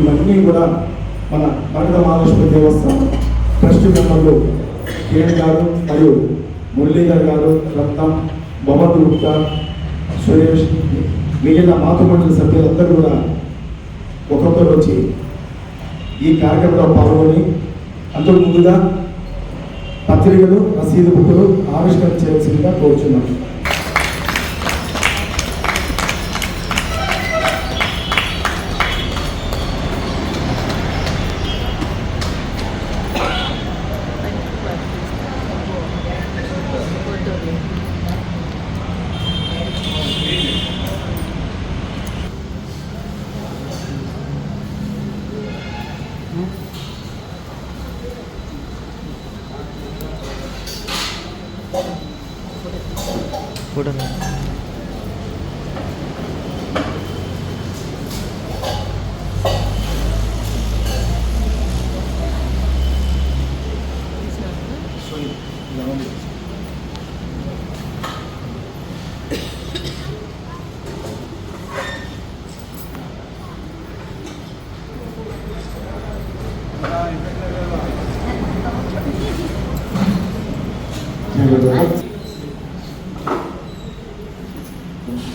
ఇవన్నీ కూడా మన భరత మహాలక్ష్మి దేవస్థానం ట్రస్ట్ మెంబర్లు కేన్ గారు మరియు మురళీధర్ గారు రత్నం మొహద్ గుప్తా సురేష్ మిగిలిన మాతృ మండలి సభ్యులందరూ కూడా ఒక్కొక్కరు వచ్చి ఈ కార్యక్రమంలో పాల్గొని అంతకు ముందుగా పత్రికలు రసీదు బుక్కులు ఆవిష్కరణ చేయాల్సిందిగా కోరుచున్నాను. கொடுங்க.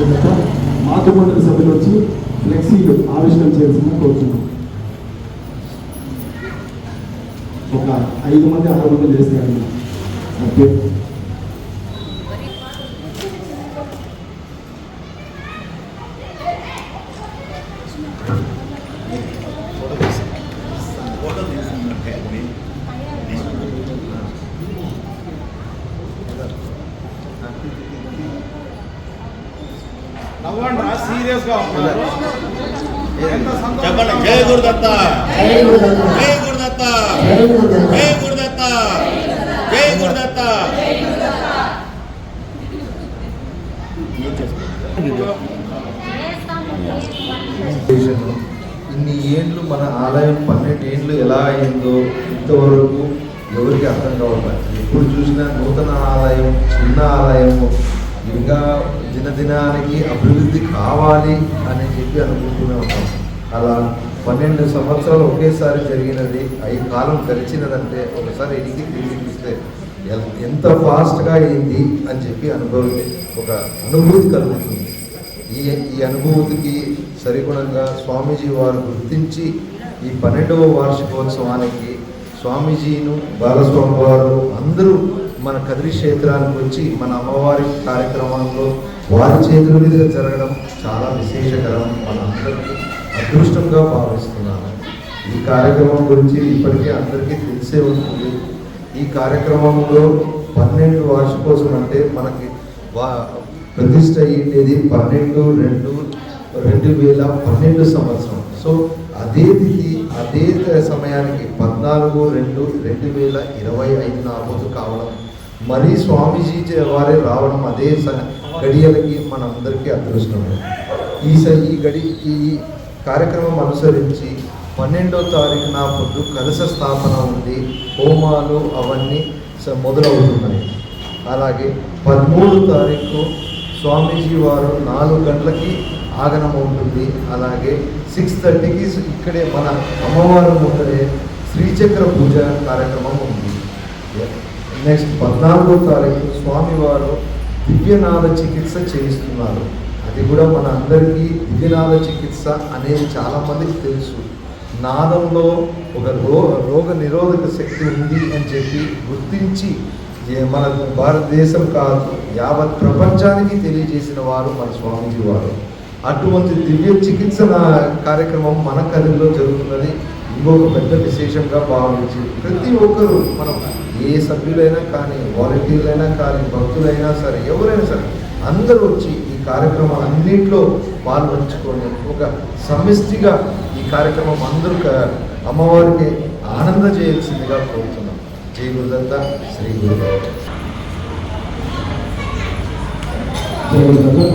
జరిగినాక మాతృ మండలి సభ్యులు వచ్చి ఫ్లెక్సీలు ఆవిష్కరణ చేయాల్సిందిగా కోరుతున్నాం. ఒక ఐదు మంది ఆరు మంది చేస్తారు. ఓకే. నవ్వండి రా సీరియస్గా ఉన్నారు. ఎంత సంతోషం. చెప్పండి. జై గురుదత్త. జై గురుదత్త. జై గురుదత్త. జై గురుదత్త. ఇన్ని ఏండ్లు మన ఆలయం పన్నెండు ఏండ్లు ఎలా అయిందో ఇంతవరకు ఎవరికి అర్థం కావట్లేదు. ఎప్పుడు చూసినా నూతన ఆలయం చిన్న ఆలయం ఇంకా దినదినానికి అభివృద్ధి కావాలి అని చెప్పి అనుకుంటూనే ఉంటాం. అలా పన్నెండు సంవత్సరాలు ఒకేసారి జరిగినది ఈ కాలం గడిచినదంటే ఒకసారి ఎడికి తిరిగిస్తే ఎంత ఫాస్ట్గా అయింది అని చెప్పి అనుభవం ఒక అనుభూతి కలుగుతుంది. ఈ ఈ అనుభూతికి సరిగుణంగా స్వామీజీ వారు గుర్తించి ఈ పన్నెండవ వార్షికోత్సవానికి స్వామీజీను బాలస్వామి వారు అందరూ మన కదిరి క్షేత్రానికి వచ్చి మన అమ్మవారి కార్యక్రమంలో వారి చేతుల మీదుగా జరగడం చాలా విశేషకరం మన అందరికీ అదృష్టంగా భావిస్తున్నాను. ఈ కార్యక్రమం గురించి ఇప్పటికే అందరికీ తెలిసే ఉంటుంది. ఈ కార్యక్రమంలో పన్నెండు వార్షికోత్సవం అంటే మనకి వా ప్రతిష్ట అయ్యేది పన్నెండు రెండు రెండు వేల పన్నెండు సంవత్సరం. సో అదే తిథి అదే సమయానికి పద్నాలుగు రెండు రెండు వేల ఇరవై ఐదు నాలుగు కావడం మరీ స్వామీజీ వారే రావడం అదే స- గడియలకి మనందరికీ అదృష్టమే. ఈ స ఈ గడి ఈ కార్యక్రమం అనుసరించి పన్నెండో తారీఖున పొద్దు కలశ స్థాపన ఉంది. హోమాలు అవన్నీ స- మొదలవుతున్నాయి. అలాగే పదమూడు తారీఖు స్వామీజీ వారు నాలుగు గంటలకి ఆగనం ఉంటుంది. అలాగే సిక్స్ థర్టీకి ఇక్కడే మన అమ్మవారు ముందరే శ్రీచక్ర పూజ కార్యక్రమం ఉంది. నెక్స్ట్ పద్నాలుగో తారీఖు స్వామివారు దివ్యనాథ చికిత్స చేయిస్తున్నారు. అది కూడా మన అందరికీ దివ్యనాథ చికిత్స అనేది చాలామందికి తెలుసు. నాదంలో ఒక రో రోగ నిరోధక శక్తి ఉంది అని చెప్పి గుర్తించి మన భారతదేశం కాదు యావత్ ప్రపంచానికి తెలియజేసిన వారు మన స్వామీజీ వారు. అటువంటి దివ్య చికిత్స కార్యక్రమం మన కదిలో జరుగుతున్నది. ఇంకొక పెద్ద విశేషంగా భావించి ప్రతి ఒక్కరూ మనం ఏ సభ్యులైనా కానీ వాలంటీర్లైనా కానీ భక్తులైనా సరే ఎవరైనా సరే అందరూ వచ్చి ఈ కార్యక్రమం అన్నింటిలో పాల్పంచుకొని ఒక సమిష్టిగా ఈ కార్యక్రమం అందరూ అమ్మవారికి ఆనంద చేయాల్సిందిగా కోరుతున్నాం. జై గురుదత్త శ్రీ గురుదత్త. గురుదత్త.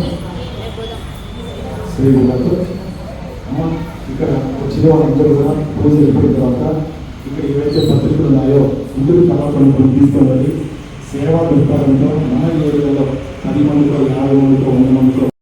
శ్రీ గురుదత్త. వచ్చిన వాళ్ళందరూ కూడా పూజ అయిపోయిన తర్వాత ఇక్కడ ఏవైతే పత్రికలు ఉన్నాయో ఇందుకు తమాపణ తీసుకెళ్ళాలి సేవా దృక్పథంతో మన ఏరియాలో పది మందితో యాభై మందితో వంద మందితో